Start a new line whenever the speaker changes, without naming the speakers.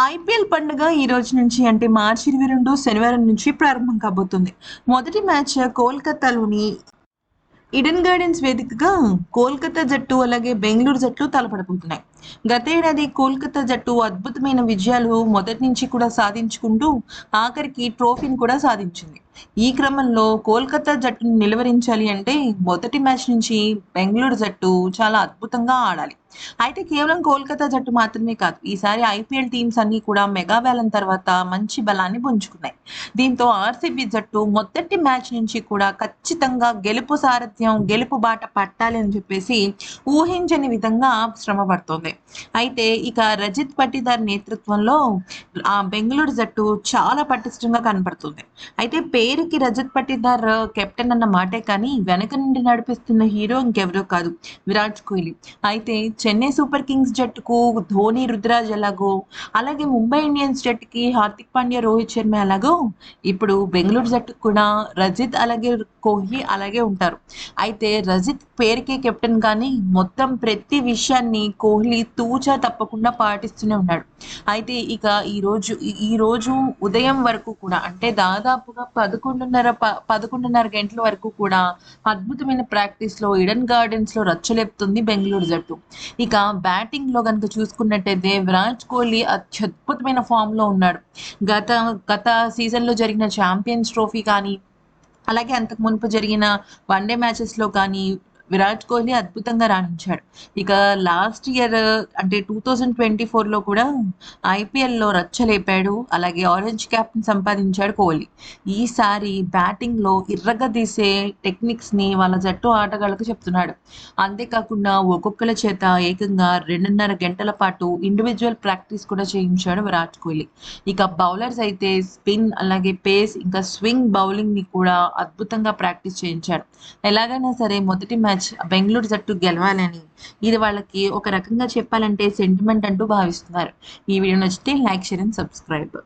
IPL పండుగ ఈ రోజు నుంచి అంటే మార్చి ఇరవై రెండు శనివారం నుంచి ప్రారంభం కాబోతుంది. మొదటి మ్యాచ్ కోల్కతాలోని ఇడెన్ గార్డెన్స్ వేదికగా కోల్కతా జట్టు అలాగే బెంగళూరు జట్లు తలపడబోతున్నాయి. గతేడాది కోల్కతా జట్టు అద్భుతమైన విజయాలు మొదటి నుంచి కూడా సాధించుకుంటూ ఆఖరికి ట్రోఫీని కూడా సాధించింది. ఈ క్రమంలో కోల్కతా జట్టును నిలువరించాలి అంటే మొదటి మ్యాచ్ నుంచి బెంగళూరు జట్టు చాలా అద్భుతంగా ఆడాలి. అయితే కేవలం కోల్కతా జట్టు మాత్రమే కాదు ఈసారి ఐపీఎల్ టీమ్స్ అన్ని కూడా మెగా వేలం తర్వాత మంచి బలాన్ని పుంజుకున్నాయి. దీంతో ఆర్సీబీ జట్టు మొదటి మ్యాచ్ నుంచి కూడా ఖచ్చితంగా గెలుపు సారథ్యం గెలుపు బాట పట్టాలి అని చెప్పేసి ఊహించని విధంగా శ్రమ పడుతోంది. అయితే ఇక రజిత్ పట్టిదార్ నేతృత్వంలో ఆ బెంగళూరు జట్టు చాలా పటిష్టంగా కనపడుతుంది. అయితే పేరుకి రజత్ పట్టిదార్ కెప్టెన్ అన్న మాటే కానీ వెనక నుండి నడిపిస్తున్న హీరో ఇంకెవరో కాదు విరాట్ కోహ్లీ. అయితే చెన్నై సూపర్ కింగ్స్ జట్టుకు ధోని రుద్రాజ్ ఎలాగో అలాగే ముంబై ఇండియన్స్ జట్టుకి హార్దిక్ పాండ్యా రోహిత్ శర్మ ఎలాగో ఇప్పుడు బెంగళూరు జట్టుకు కూడా రజిత్ అలాగే కోహ్లీ అలాగే ఉంటారు. అయితే రజిత్ పేరుకే కెప్టెన్ కానీ మొత్తం ప్రతి విషయాన్ని కోహ్లీ తూచా తప్పకుండా పాటిస్తూనే ఉన్నాడు. అయితే ఇక ఈ రోజు ఈ రోజు ఉదయం వరకు కూడా అంటే దాదాపుగా పదకొండున్నర ప పదకొండున్నర గంటల వరకు కూడా అద్భుతమైన ప్రాక్టీస్లో ఇడెన్ గార్డెన్స్లో రచ్చలేపుతుంది బెంగళూరు జట్టు. ఇక బ్యాటింగ్లో కనుక చూసుకున్నట్టయితే విరాట్ కోహ్లీ అత్యద్భుతమైన ఫామ్లో ఉన్నాడు. గత గత సీజన్లో జరిగిన ఛాంపియన్స్ ట్రోఫీ కానీ అలాగే అంతకు మునుపు జరిగిన వన్డే మ్యాచెస్లో కానీ విరాట్ కోహ్లీ అద్భుతంగా రాణించాడు. ఇక లాస్ట్ ఇయర్ అంటే టూ థౌజండ్ ట్వంటీ ఫోర్లో కూడా ఐపీఎల్లో రచ్చలేపాడు. అలాగే ఆరెంజ్ క్యాప్ని సంపాదించాడు కోహ్లీ. ఈసారి బ్యాటింగ్లో ఇర్రగా తీసే టెక్నిక్స్ని వాళ్ళ జట్టు ఆటగాళ్ళకు చెప్తున్నాడు. అంతేకాకుండా ఒక్కొక్కల చేత ఏకంగా రెండున్నర గంటల పాటు ఇండివిజువల్ ప్రాక్టీస్ కూడా చేయించాడు విరాట్ కోహ్లీ. ఇక బౌలర్స్ అయితే స్పిన్ అలాగే పేస్ ఇంకా స్వింగ్ బౌలింగ్ని కూడా అద్భుతంగా ప్రాక్టీస్ చేయించాడు ఎలాగైనా సరే మొదటి మ్యాచ్ మ్యాచ్ బెంగళూరు జట్టు గెలవాలని. ఇది వాళ్ళకి ఒక రకంగా చెప్పాలంటే సెంటిమెంట్ అంటూ భావిస్తున్నారు. ఈ వీడియో నచ్చితే లైక్ షేర్ అండ్ సబ్స్క్రైబ్.